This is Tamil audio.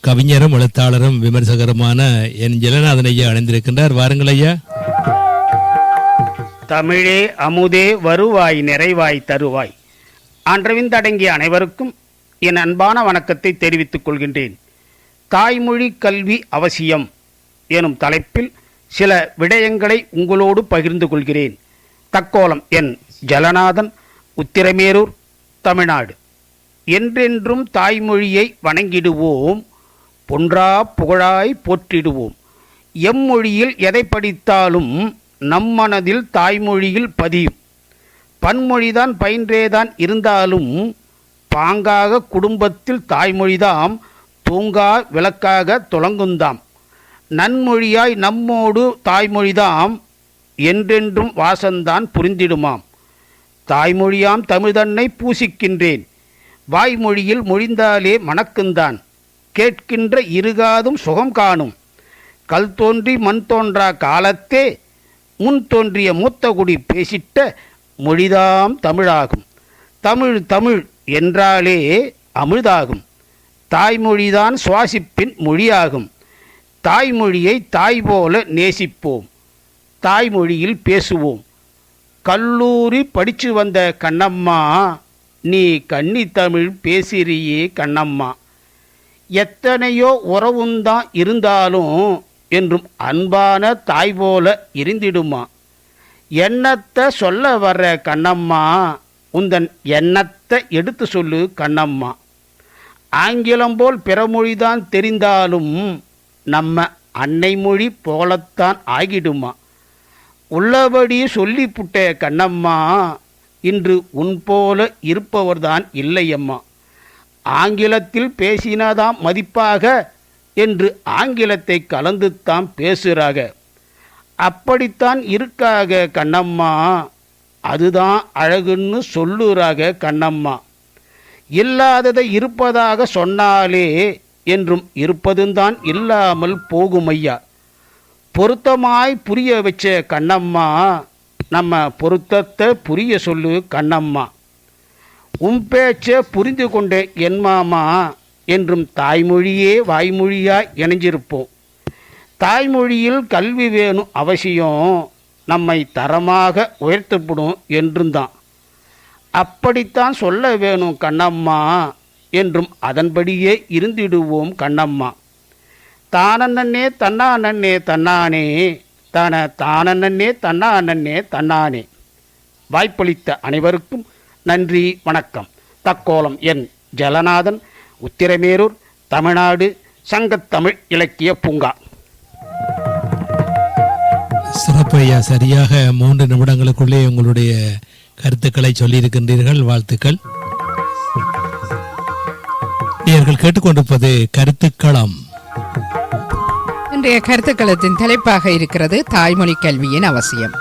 கவிஞரும் எழுத்தாளரும் விமர்சகருமான என் ஜெகநாதன் ஐயா அணிந்திருக்கின்றார். வாருங்கள் ஐயா. தமிழே அமுதே வருவாய் நிறைவாய் தருவாய். ஆன்றவிந்தடங்கிய அனைவருக்கும் என் அன்பான வணக்கத்தை தெரிவித்துக் கொள்கின்றேன். தாய்மொழி கல்வி அவசியம் எனும் தலைப்பில் சில விடயங்களை உங்களோடு பகிர்ந்து கொள்கிறேன். தக்கோலம் என் ஜலநாதன் உத்திரமேரூர் தமிழ்நாடு. என்றென்றும் தாய்மொழியை வணங்கிடுவோம். பொன்றா புகழாய் போற்றிடுவோம். எம்மொழியில் எதை படித்தாலும் நம் மனதில் தாய்மொழியில் பதியும். பன்மொழிதான் பயின்றேதான் இருந்தாலும் பாங்காக குடும்பத்தில் தாய்மொழிதாம் தூங்கா விளக்காக துலங்குந்தாம். நன்மொழியாய் நம்மோடு தாய்மொழிதாம் என்றென்றும் வாசந்தான் புரிந்திடுமாம். தாய்மொழியாம் தமிழ்தன்னை பூசிக்கின்றேன். வாய்மொழியில் மொழிந்தாலே மணக்குந்தான். கேட்கின்ற இருகாதும் சுகம் காணும். கல் தோன்றி மண் தோன்றா காலத்தே முன் தோன்றிய மூத்தகுடி பேசிட்ட மொழிதாம் தமிழாகும். தமிழ் தமிழ் என்றாலே அமிழ்தாகும். தாய்மொழிதான் சுவாசிப்பின் மொழியாகும். தாய்மொழியை தாய் போல நேசிப்போம். தாய்மொழியில் பேசுவோம். கல்லூரி படித்து வந்த கண்ணம்மா நீ கன்னி தமிழ் பேசிறியே கண்ணம்மா. எத்தனையோ உறவுந்தான் இருந்தாலும் என்றும் அன்பான தாய் போல இருந்திடுமா? எண்ணத்தை சொல்ல வர்ற கண்ணம்மா உந்தன் எண்ணத்தை எடுத்து சொல்லு கண்ணம்மா. ஆங்கிலம் போல் பிறமொழிதான் தெரிந்தாலும் நம்ம அன்னை மொழி போலத்தான் ஆகிடுமா? உள்ளபடி சொல்லிப்புட்ட கண்ணம்மா இன்று உன் போல இருப்பவர்தான் இல்லையம்மா. ஆங்கிலத்தில் பேசினாதாம் மதிப்பாக என்று ஆங்கிலத்தை கலந்துத்தான் பேசுகிறாக அப்படித்தான் இருக்காக கண்ணம்மா. அதுதான் அழகுன்னு சொல்லுறாக கண்ணம்மா. இல்லாததை இருப்பதாக சொன்னாலே என்றும் இருப்பதுந்தான் இல்லாமல் போகுமையா. பொருத்தமாய் புரிய வச்ச கண்ணம்மா நம்ம பொருத்தத்தை புரிய சொல்லு கண்ணம்மா. உன் பேச்சை புரிந்து கொண்ட என் மாமா என்றும் தாய்மொழியே வாய்மொழியாய் இணைஞ்சிருப்போம். தாய்மொழியில் கல்வி வேணும் அவசியம் நம்மை தரமாக உயர்த்தப்படும் என்றும் தான் அப்படித்தான் சொல்ல வேணும் கண்ணம்மா என்றும் அதன்படியே இருந்திடுவோம் கண்ணம்மா. தானண்ணே தன்னானன்னே தன்னானே தன தானண்ணே தன்னானன்னே தன்னானே வாய்ப்பளித்த அனைவருக்கும் நன்றி வணக்கம். தக்கோலம் என் ஜலநாதன் உத்திரமேரூர் தமிழ்நாடு சங்கத்தமிழ் இலக்கிய பூங்கா. சிறப்பு ஐயா சரியாக மூன்று நிமிடங்களுக்குள்ளே உங்களுடைய கருத்துக்களை சொல்லியிருக்கின்றீர்கள் வாழ்த்துக்கள். நீங்கள் கேட்டுக்கொண்டிருப்பது கருத்துக்களம். இன்றைய கருத்துக்களத்தின் தலைப்பாக இருக்கிறது தாய்மொழி கல்வியின் அவசியம்.